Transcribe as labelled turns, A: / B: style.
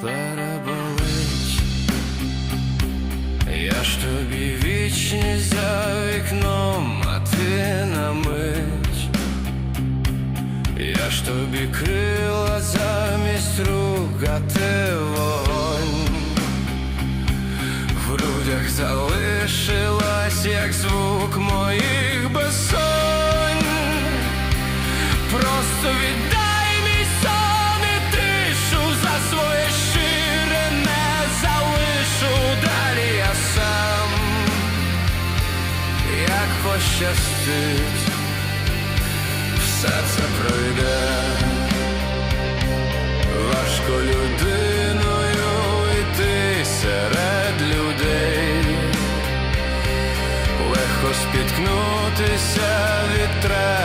A: переболить. Я ж тобі вічність за вікном, а ти на мить. Я ж тобі крила замість рук, а ти вогонь. В грудях залишилась, як звук моїх безсонь. Просто віддай пощастить, все це пройде, важко людиною йти серед людей, легко спіткнутися від треба.